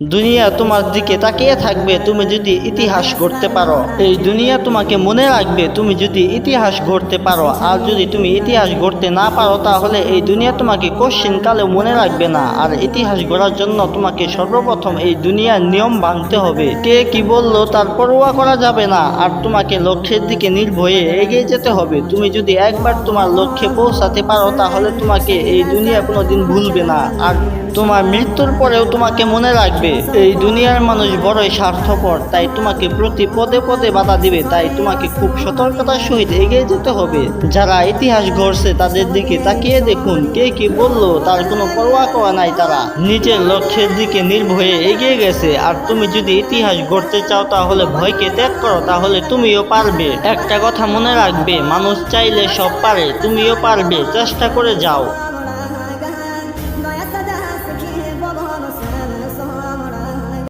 দুনিয়া তোমার দিকে তাকিয়ে থাকবে, তুমি যদি ইতিহাস গড়তে পারো। এই দুনিয়া তোমাকে মনে রাখবে, তুমি যদি ইতিহাস গড়তে পারো। আর যদি তুমি ইতিহাস গড়তে না পারো, তাহলে এই দুনিয়া তোমাকে কোশ্চিন কালেও মনে রাখবে না। আর ইতিহাস গড়ার জন্য তোমাকে সর্বপ্রথম এই দুনিয়ার নিয়ম ভাঙতে হবে। কে কি বলল তার পরোয়া করা যাবে না। আর তোমাকে লক্ষ্যের দিকে নির্ভয়ে এগিয়ে যেতে হবে। তুমি যদি একবার তোমার লক্ষ্যে পৌঁছাতে পারো, তাহলে তোমাকে এই দুনিয়া কোনোদিন ভুলবে না। আর তোমার মৃত্যুর পরেও তোমাকে মনে রাখবে থাকবে এই দুনিয়ার মানুষ বড়ই স্বার্থপর তাই তোমাকে প্রতি পদে পদে বাধা দিবে তাই তোমাকে খুব সতর্কতার সহিত এগিয়ে যেতে হবে যারা ইতিহাস গড়ছে তাদের দিকে তাকিয়ে দেখুন কে কি বলল তার কোনো পরোয়া করা নাই তারা নিজের লক্ষ্যের দিকে নির্ভয়ে এগিয়ে গেছে আর তুমি যদি ইতিহাস গড়তে চাও তাহলে ভয়কে ত্যাগ করো তাহলে তুমিও পারবে একটা কথা মনে রাখবে মানুষ চাইলে সব পারে তুমিও পারবে চেষ্টা করে যাও